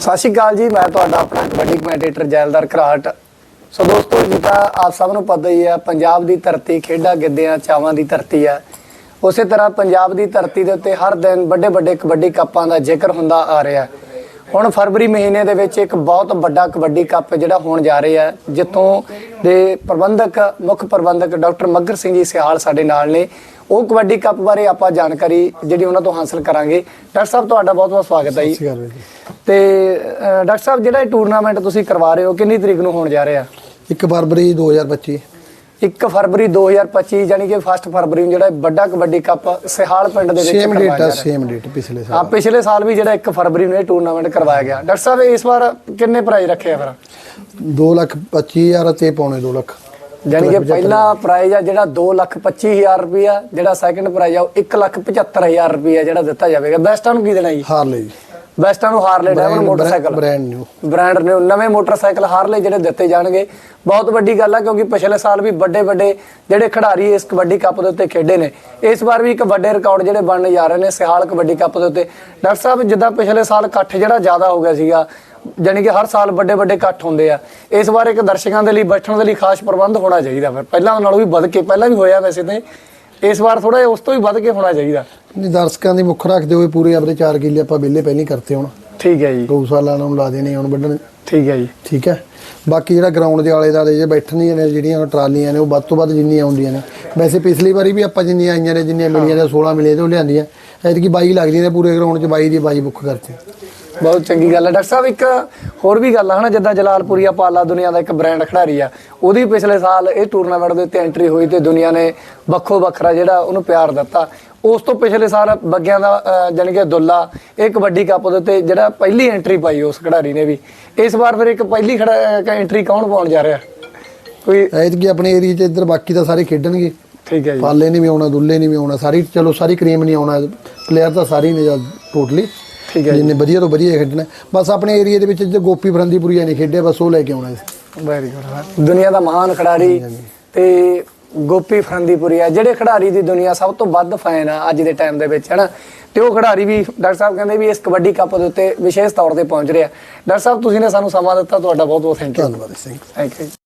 ਸਤਿ ਸ਼੍ਰੀ ਅਕਾਲ ਜੀ, ਮੈਂ ਤੁਹਾਡਾ ਆਪਣਾ ਕਬੱਡੀ ਕਮੈਂਟੇਟਰ ਜੈਲਦਾਰ ਘਰਾਟ। ਸੋ ਦੋਸਤੋ, ਜਿੱਦਾਂ ਆਪ ਸਭ ਨੂੰ ਪਤਾ ਹੀ ਹੈ, ਪੰਜਾਬ ਦੀ ਧਰਤੀ ਖੇਡਾਂ ਗਿੱਧਿਆਂ, ਚਾਵਾਂ ਦੀ ਧਰਤੀ ਹੈ। ਉਸੇ ਤਰ੍ਹਾਂ ਪੰਜਾਬ ਦੀ ਧਰਤੀ ਦੇ ਉੱਤੇ ਹਰ ਦਿਨ ਵੱਡੇ ਵੱਡੇ ਕਬੱਡੀ ਕੱਪਾਂ ਦਾ ਜ਼ਿਕਰ ਹੁੰਦਾ ਆ ਰਿਹਾ ਹੁਣ ਫਰਵਰੀ ਮਹੀਨੇ ਦੇ ਵਿੱਚ ਇੱਕ ਬਹੁਤ ਵੱਡਾ ਕਬੱਡੀ ਕੱਪ ਜਿਹੜਾ ਹੋਣ ਜਾ ਰਿਹਾ ਜਿੱਥੋਂ ਦੇ ਪ੍ਰਬੰਧਕ, ਮੁੱਖ ਪ੍ਰਬੰਧਕ ਡਾਕਟਰ ਮੱਗਰ ਸਿੰਘ ਜੀ ਸਿਆਲ ਸਾਡੇ ਨਾਲ ਨੇ। ਉਹ ਕਬੱਡੀ ਕੱਪ ਬਾਰੇ ਆਪਾਂ ਜਾਣਕਾਰੀ ਜਿਹੜੀ ਉਹਨਾਂ ਤੋਂ ਹਾਸਲ ਕਰਾਂਗੇ। ਡਾਕਟਰ ਸਾਹਿਬ, ਤੁਹਾਡਾ ਬਹੁਤ ਬਹੁਤ ਸਵਾਗਤ ਹੈ ਜੀ। ਤੇ ਡਾਕਟਰ ਸਾਹਿਬ ਜਿਹੜਾ ਇਹ ਟੂਰਨਾਮੈਂਟ ਤੁਸੀਂ ਕਰਵਾ ਰਹੇ ਹੋ ਕਿੰਨੀ ਤਰੀਕ ਨੂੰ ਹੋਣ ਜਾ ਰਿਹਾ? 1 ਫਰਵਰੀ 2025 1 ਫਰਵਰੀ 2025 ਯਾਨੀ ਕਿ 1 ਫਰਵਰੀ ਨੂੰ ਜਿਹੜਾ ਵੱਡਾ ਕਬੱਡੀ ਕੱਪ ਸਿਹਾਲ ਪਿੰਡ ਦੇ ਵਿੱਚ ਸੇਮ ਡੇਟ ਆ ਸੇਮ ਡੇਟ ਪਿਛਲੇ ਆ ਸਾਲ ਪਿਛਲੇ ਸਾਲ ਵੀ ਜਿਹੜਾ 1 ਫਰਵਰੀ ਨੂੰ ਇਹ ਟੂਰਨਾਮੈਂਟ ਕਰਵਾਇਆ ਗਿਆ। ਡਾਕਟਰ ਸਾਹਿਬ ਇਸ ਵਾਰ ਕਿੰਨੇ ਪ੍ਰਾਈਜ਼ ਰੱਖੇ ਆ ਫਿਰ? 2 ਲੱਖ 25000 ਤੇ ਪੌਣੇ 2 ਲੱਖ। ਯਾਨੀ ਕਿ ਪਹਿਲਾ ਪ੍ਰਾਈਜ਼ ਆ ਜਿਹੜਾ 225000 ਰੁਪਿਆ ਜਿਹੜਾ ਸੈਕੰਡ ਪ੍ਰਾਈਜ਼ ਆ ਉਹ 175000 ਰੁਪਿਆ ਜਿਹੜਾ ਦਿੱਤਾ ਜਾਵੇਗਾ। ਬੈਸਟਾਂ ਨੂੰ ਕੀ ਦੇਣਾ ਜੀ? ਹਾਰ ਲਈ ਬੈਸਟਾਂ ਨੂੰ Harley diamond motorcycle. Brand new brand ਨੇ ਨਵੇਂ ਮੋਟਰਸਾਈਕਲ ਹਾਰਲੇ ਜਿਹੜੇ ਦਿੱਤੇ ਜਾਣਗੇ। ਬਹੁਤ ਵੱਡੀ ਗੱਲ ਆ ਕਿਉਂਕਿ ਪਿਛਲੇ ਸਾਲ ਵੀ ਵੱਡੇ ਵੱਡੇ ਜਿਹੜੇ ਖਿਡਾਰੀ ਇਸ ਕਬੱਡੀ ਕੱਪ ਦੇ ਉੱਤੇ ਖੇਡੇ ਨੇ। ਇਸ ਵਾਰ ਵੀ ਇੱਕ ਵੱਡੇ ਰਿਕਾਰਡ ਜਿਹੜੇ ਬਣਨ ਜਾ ਰਹੇ ਨੇ ਸਿਹਾਲ ਕਬੱਡੀ ਕੱਪ ਦੇ ਉੱਤੇ। ਡਾਕਟਰ ਸਾਹਿਬ ਜਿੱਦਾਂ ਪਿਛਲੇ ਸਾਲ ਇਕੱਠ ਜਿਹੜਾ ਜ਼ਿਆਦਾ ਹੋ ਗਿਆ ਸੀਗਾ ਜਾਣੀ ਕਿ ਹਰ ਸਾਲ ਵੱਡੇ ਵੱਡੇ ਇਕੱਠ ਹੁੰਦੇ ਆ। ਇਸ ਵਾਰ ਇੱਕ ਦਰਸ਼ਕਾਂ ਦੇ ਲਈ ਬੈਠਣ ਦੇ ਲਈ ਖਾਸ ਪ੍ਰਬੰਧ ਹੋਣਾ ਚਾਹੀਦਾ ਫਿਰ। ਪਹਿਲਾਂ ਨਾਲੋਂ ਵੀ ਵੱਧ ਕੇ ਪਹਿਲਾਂ ਵੀ ਹੋਇਆ ਵੈਸੇ ਤਾਂ। ਇਸ ਵਾਰ ਥੋੜਾ ਜਿਹਾ ਉਸ ਤੋਂ ਵੀ ਵੱਧ ਕੇ ਹੋਣਾ ਚਾਹੀਦਾ। ਨਹੀਂ ਦਰਸ਼ਕਾਂ ਦੀ ਮੁੱਖ ਰੱਖਦੇ ਹੋਏ ਪੂਰੇ ਆਪਣੇ 4 ਕਿੱਲੇ ਆਪਾਂ ਬਿੱਲੇ ਪਹਿਲਾਂ ਕਰਤੇ ਹੁਣ। ਠੀਕ ਹੈ ਜੀ। ਗਊਸ਼ਾਲਾ ਨੂੰ ਲਾ ਦੇਣੇ ਹੁਣ ਵੱਢਣ। ਠੀਕ ਹੈ ਜੀ। ਠੀਕ ਹੈ। ਬਾਕੀ ਜਿਹੜਾ ਗਰਾਊਂਡ ਦੇ ਆਲੇ ਦਾਲੇ ਜੇ ਬੈਠਣੀਆਂ ਨੇ ਜਿਹੜੀਆਂ ਟਰਾਲੀਆਂ ਨੇ ਉਹ ਵੱਧ ਤੋਂ ਵੱਧ ਜਿੰਨੀਆਂ ਆਉਂਦੀਆਂ ਨੇ। ਵੈਸੇ ਪਿਛਲੀ ਵਾਰੀ ਵੀ ਆਪਾਂ ਜਿੰਨੀਆਂ ਆਈਆਂ ਨੇ ਜਿੰਨੀਆਂ ਮਿਲੀਆਂ ਨੇ 16 ਮਿਲੇ ਤੇ ਉਹ ਲਿਆਂਦੀਆਂ। ਐਤਕੀ 22 ਲੱਗਦੀਆਂ ਨੇ ਪੂਰੇ ਗਰਾਊਂਡ 'ਚ 22 ਦੀ 22 ਬੁੱਕ ਕਰਤੀ। ਬਹੁਤ ਚੰਗੀ ਗੱਲ ਹੈ ਡਾਕਟਰ ਸਾਹਿਬ ਇੱਕ ਹੋਰ ਵੀ ਗੱਲ ਆ ਹਨਾ ਜਿੱਦਾਂ ਜਲਾਲਪੁਰੀਆ ਪਾਲਾ ਦੁਨੀਆ ਦਾ ਇੱਕ ਬ੍ਰਾਂਡ ਖਿਡਾਰੀ ਆ। ਉਹਦੀ ਪਿਛਲੇ ਸਾਲ ਇਹ ਟੂਰਨਾਮੈਂਟ ਦੇ ਉੱਤੇ ਐਂਟਰੀ ਹੋਈ ਤੇ ਦੁਨੀਆ ਨੇ ਵੱਖੋ ਵੱਖਰਾ ਜਿਹੜਾ ਉਹਨੂੰ ਪਿਆਰ ਦਿੱਤਾ। ਉਸ ਤੋਂ ਪਿਛਲੇ ਸਾਲ ਬੱਗਿਆਂ ਦਾ ਜਾਣੀ ਕਿ ਦੁੱਲਾ ਇਹ ਕਬੱਡੀ ਕੱਪ ਦੇ ਉੱਤੇ ਜਿਹੜਾ ਪਹਿਲੀ ਐਂਟਰੀ ਪਾਈ ਉਸ ਖਿਡਾਰੀ ਨੇ ਵੀ। ਇਸ ਵਾਰ ਫਿਰ ਇੱਕ ਪਹਿਲੀ ਐਂਟਰੀ ਕੌਣ ਪਾਉਣ ਜਾ ਰਿਹਾ? ਕੋਈ ਐਤਕੀ ਆਪਣੇ ਏਰੀਆ 'ਚ ਇੱਧਰ ਬਾਕੀ ਤਾਂ ਸਾਰੇ ਖੇਡਣਗੇ। ਠੀਕ ਹੈ ਜੀ। ਪਾਲੇ ਨਹੀਂ ਵੀ ਆਉਣਾ ਦੁੱਲੇ ਨਹੀਂ ਵੀ ਆਉਣਾ ਸਾਰੀ ਚਲੋ ਸਾਰੀ ਕਰੀਮ ਨਹੀਂ ਆਉਣਾ ਪਲੇਅਰ ਤਾਂ ਸਾਰੇ ਨੇ ਟੋਟਲੀ ਠੀਕ ਹੈ ਜਿੰਨੇ ਵਧੀਆ ਤੋਂ ਵਧੀਆ ਖੇਡਣਾ। ਬਸ ਆਪਣੇ ਏਰੀਆ ਦੇ ਵਿੱਚ ਜੇ ਗੋਪੀ ਫਰੰਦੀਪੁਰੀਆ ਨਹੀਂ ਖੇਡਿਆ ਬਸ ਉਹ ਲੈ ਕੇ ਆਉਣਾ ਵੈਰੀ ਗੁੱਡ ਦੁਨੀਆ ਦਾ ਮਹਾਨ ਖਿਡਾਰੀ ਤੇ ਗੋਪੀ ਫਰੰਦੀਪੁਰੀਆ ਜਿਹੜੇ ਖਿਡਾਰੀ ਦੀ ਦੁਨੀਆ ਸਭ ਤੋਂ ਵੱਧ ਫੈਨ ਆ ਅੱਜ ਦੇ ਟਾਈਮ ਦੇ ਵਿੱਚ ਹਨਾ? ਤੇ ਉਹ ਖਿਡਾਰੀ ਵੀ ਡਾਕਟਰ ਸਾਹਿਬ ਕਹਿੰਦੇ ਵੀ ਇਸ ਕਬੱਡੀ ਕੱਪ ਦੇ ਉੱਤੇ ਵਿਸ਼ੇਸ਼ ਤੌਰ ਤੇ ਪਹੁੰਚ ਰਿਹਾ। ਡਾਕਟਰ ਸਾਹਿਬ ਤੁਸੀਂ ਨੇ ਸਾਨੂੰ ਸਮਾਂ ਦਿੱਤਾ ਤੁਹਾਡਾ ਬਹੁਤ ਬਹੁਤ ਥੈਂਕ ਯੂ ਧੰਨਵਾਦ ਸਿੰਘ ਥੈਂਕ ਯੂ